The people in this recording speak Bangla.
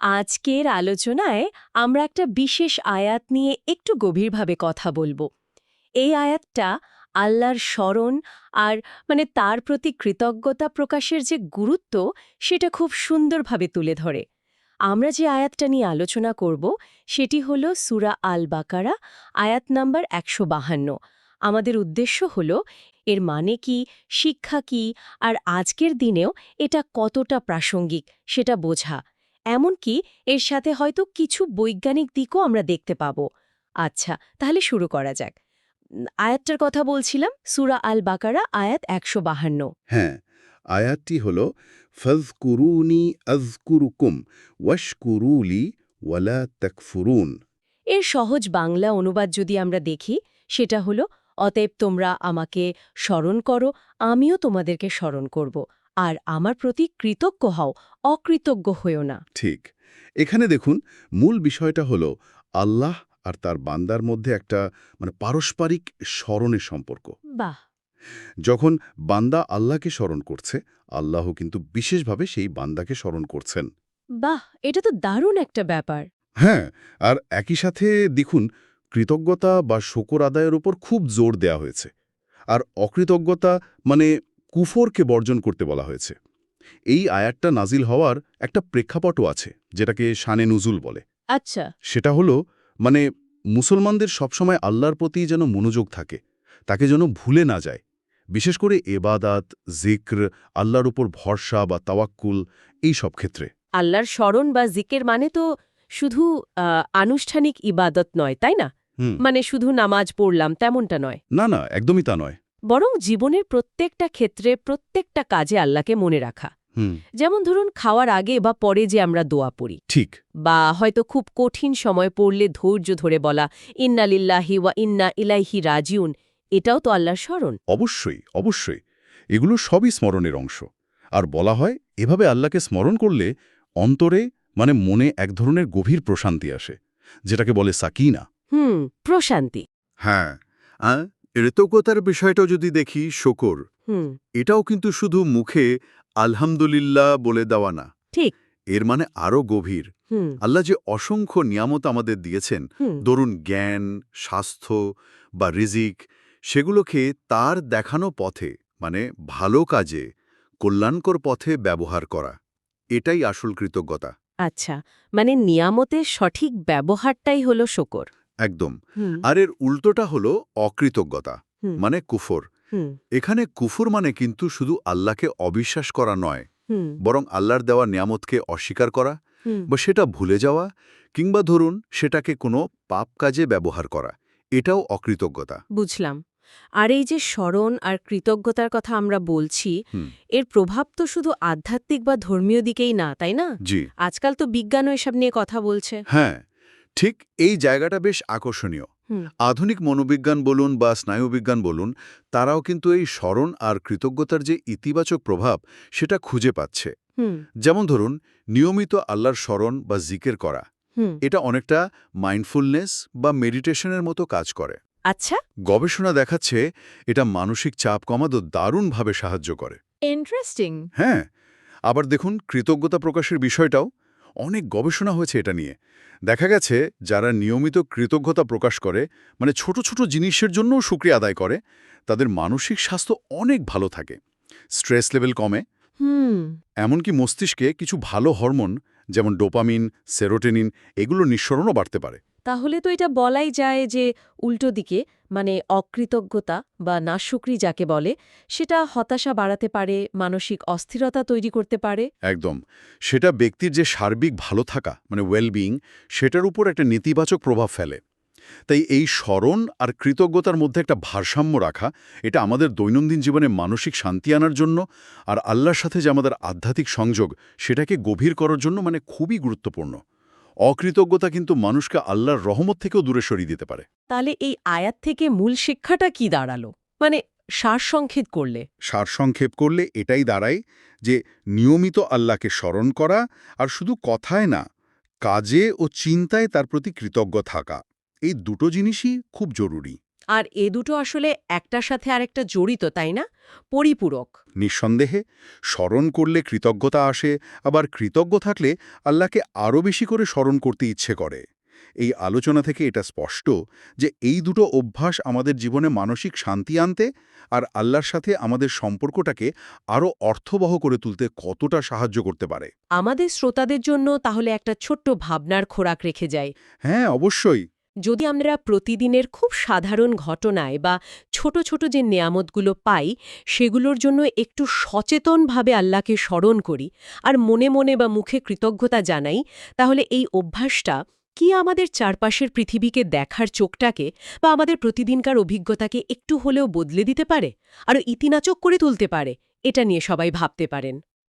আজকের আলোচনায় আমরা একটা বিশেষ আয়াত নিয়ে একটু গভীরভাবে কথা বলব। এই আয়াতটা আল্লাহর স্মরণ আর মানে তার প্রতি কৃতজ্ঞতা প্রকাশের যে গুরুত্ব, সেটা খুব সুন্দরভাবে তুলে ধরে। আমরা যে আয়াতটা নিয়ে আলোচনা করব, সেটি হল সুরা আল বাকারা আয়াত নাম্বার একশো বাহান্ন। আমাদের উদ্দেশ্য হল, এর মানে কি, শিক্ষা কি, আর আজকের দিনেও এটা কতটা প্রাসঙ্গিক, সেটা বোঝা। এমনকি এর সাথে হয়তো কিছু বৈজ্ঞানিক দিকও আমরা দেখতে পাব। আচ্ছা তাহলে শুরু করা যাক। আয়াতটার কথা বলছিলাম সুরা আল বাকারা আয়াত একশো বাহান্ন। হ্যাঁ আয়াতটি হল ফজকুরুনি আজকুরুকুম ওয়াশকুরুলি ওয়ালা তাকফুরুন। এর সহজ বাংলা অনুবাদ যদি আমরা দেখি সেটা হলো অতএব তোমরা আমাকে স্মরণ করো আমিও তোমাদেরকে স্মরণ করব। আর আমার প্রতি কৃতজ্ঞ হও অকৃতজ্ঞ হয়েও না। ঠিক। এখানে দেখুন মূল বিষয়টা হল আল্লাহ আর তার বান্দার মধ্যে একটা মানে পারস্পরিক স্মরণের সম্পর্ক। বাহ! যখন বান্দা আল্লাহকে স্মরণ করছে আল্লাহ কিন্তু বিশেষভাবে সেই বান্দাকে স্মরণ করছেন। বাহ! এটা তো দারুণ একটা ব্যাপার। হ্যাঁ আর একই সাথে দেখুন কৃতজ্ঞতা বা শকর আদায়ের উপর খুব জোর দেয়া হয়েছে। আর অকৃতজ্ঞতা মানে কুফরকে বর্জন করতে বলা হয়েছে। এই আয়াতটা নাজিল হওয়ার একটা প্রেক্ষাপটও আছে যেটাকে শানে নুজুল বলে। আচ্ছা। সেটা হলো মানে মুসলমানদের সবসময় আল্লাহর প্রতি যেন মনোযোগ থাকে তাকে যেন ভুলে না যায়। বিশেষ করে এবাদাত জিক্র আল্লাহর উপর ভরসা বা তাওয়াক্কুল এই সব ক্ষেত্রে। আল্লাহর স্মরণ বা জিকের মানে তো শুধু আনুষ্ঠানিক ইবাদত নয় তাই না? মানে শুধু নামাজ পড়লাম তেমনটা নয়। না না একদমই তা নয়। বরং জীবনের প্রত্যেকটা ক্ষেত্রে প্রত্যেকটা কাজে আল্লাহকে মনে রাখা। যেমন ধরুন খাওয়ার আগে বা পরে যে আমরা দোয়া পড়ি। ঠিক। বা হয়তো খুব কঠিন সময় পড়লে ধৈর্য ধরে বলা ইন্না লিল্লাহি ওয়া ইন্না ইলাইহি রাজিউন এটাও তো আল্লাহর স্মরণ। অবশ্যই অবশ্যই। এগুলো সবই স্মরণের অংশ। আর বলা হয় এভাবে আল্লাহকে স্মরণ করলে অন্তরে মানে মনে এক ধরনের গভীর প্রশান্তি আসে যেটাকে বলে সাকিনা। হুম প্রশান্তি। হ্যাঁ। কৃতজ্ঞতার বিষয়টাও যদি দেখি শকর। এটাও কিন্তু শুধু মুখে আলহামদুলিল্লাহ বলে দেওয়া না। ঠিক। এর মানে আরও গভীর। আল্লাহ যে অসংখ্য নিয়ামত আমাদের দিয়েছেন ধরুন জ্ঞান স্বাস্থ্য বা রিজিক সেগুলোকে তার দেখানো পথে মানে ভালো কাজে কল্যাণকর পথে ব্যবহার করা। এটাই আসল কৃতজ্ঞতা। আচ্ছা মানে নিয়ামতের সঠিক ব্যবহারটাই হলো শকর। একদম। আর এর উল্টোটা হলো অকৃতজ্ঞতা মানে কুফর। এখানে কুফর মানে কিন্তু শুধু আল্লাহকে অবিশ্বাস করা নয় বরং আল্লাহর দেওয়া নিয়ামতকে অস্বীকার করা বা সেটা ভুলে যাওয়া কিংবা ধরুন সেটাকে কোনো পাপ কাজে ব্যবহার করা এটাও অকৃতজ্ঞতা। বুঝলাম। আর এই যে স্মরণ আর কৃতজ্ঞতার কথা আমরা বলছি এর প্রভাব তো শুধু আধ্যাত্মিক বা ধর্মীয় দিকেই না তাই না? জি। আজকাল তো বিজ্ঞানও এসব নিয়ে কথা বলছে। হ্যাঁ। ঠিক এই জায়গাটা বেশ আকর্ষণীয়। আধুনিক মনোবিজ্ঞান বলুন বা স্নায়ুবিজ্ঞান বলুন তারাও কিন্তু এই স্মরণ আর কৃতজ্ঞতার যে ইতিবাচক প্রভাব সেটা খুঁজে পাচ্ছে। যেমন ধরুন নিয়মিত আল্লাহর স্মরণ বা জিকের করা। এটা অনেকটা মাইন্ডফুলনেস বা মেডিটেশনের মতো কাজ করে। আচ্ছা। গবেষণা দেখাচ্ছে এটা মানসিক চাপ কমাতে দারুণভাবে সাহায্য করে। ইন্টারেস্টিং হ্যাঁ। আবার দেখুন কৃতজ্ঞতা প্রকাশের বিষয়টাও অনেক গবেষণা হয়েছে এটা নিয়ে। দেখা গেছে যারা নিয়মিত কৃতজ্ঞতা প্রকাশ করে মানে ছোট ছোট জিনিসের জন্যও শুক্রিয়া আদায় করে তাদের মানসিক স্বাস্থ্য অনেক ভালো থাকে। স্ট্রেস লেভেল কমে। এমনকি মস্তিষ্কে কিছু ভালো হরমোন যেমন ডোপামিন সেরোটেনিন এগুলো নিঃসরণও বাড়তে পারে। তাহলে তো এটা বলাই যায় যে উল্টো দিকে মানে অকৃতজ্ঞতা বা নাশুকরি যাকে বলে, সেটা হতাশা বাড়াতে পারে, মানসিক অস্থিরতা তৈরি করতে পারে। একদম। সেটা ব্যক্তির যে সার্বিক ভালো থাকা মানে ওয়েলবিং সেটার উপর একটা নেতিবাচক প্রভাব ফেলে। তাই এই স্মরণ আর কৃতজ্ঞতার মধ্যে একটা ভারসাম্য রাখা, এটা আমাদের দৈনন্দিন জীবনে মানসিক শান্তি আনার জন্য আর আল্লাহর সাথে যে আমাদের আধ্যাত্মিক সংযোগ, সেটাকে গভীর করার জন্য মানে খুবই গুরুত্বপূর্ণ। অকৃতজ্ঞতা কিন্তু মানুষকে আল্লাহর রহমত থেকেও দূরে সরিয়ে দিতে পারে। তাহলে এই আয়াত থেকে মূল শিক্ষাটা কি দাঁড়াল? মানে সারসংক্ষেপ করলে। সারসংক্ষেপ করলে এটাই দাঁড়ায় যে নিয়মিত আল্লাহকে স্মরণ করা আর শুধু কথায় না কাজে ও চিন্তায় তার প্রতি কৃতজ্ঞ থাকা এই দুটো জিনিসই খুব জরুরি। আর এ দুটো আসলে একটার সাথে আরেকটা জড়িত তাই না? পরিপূরক। নিঃসন্দেহে স্মরণ করলে কৃতজ্ঞতা আসে আবার কৃতজ্ঞ থাকলে আল্লাহকে আরও বেশি করে স্মরণ করতে ইচ্ছে করে। এই আলোচনা থেকে এটা স্পষ্ট যে এই দুটো অভ্যাস আমাদের জীবনে মানসিক শান্তি আনতে আর আল্লাহর সাথে আমাদের সম্পর্কটাকে আরও অর্থবহ করে তুলতে কতটা সাহায্য করতে পারে। আমাদের শ্রোতাদের জন্য তাহলে একটা ছোট্ট ভাবনার খোরাক রেখে যায় হ্যাঁ অবশ্যই। যদি আমরা প্রতিদিনের খুব সাধারণ ঘটনায় বা ছোট ছোট যে নেয়ামতগুলো পাই, সেগুলোর জন্য একটু সচেতনভাবে আল্লাহকে স্মরণ করি আর মনে মনে বা মুখে কৃতজ্ঞতা জানাই, তাহলে এই অভ্যাসটা কি আমাদের চারপাশের পৃথিবীকে দেখার চোখটাকে বা আমাদের প্রতিদিনকার অভিজ্ঞতাকে একটু হলেও বদলে দিতে পারে? আরও ইতিনাচক করে তুলতে পারে? এটা নিয়ে সবাই ভাবতে পারেন।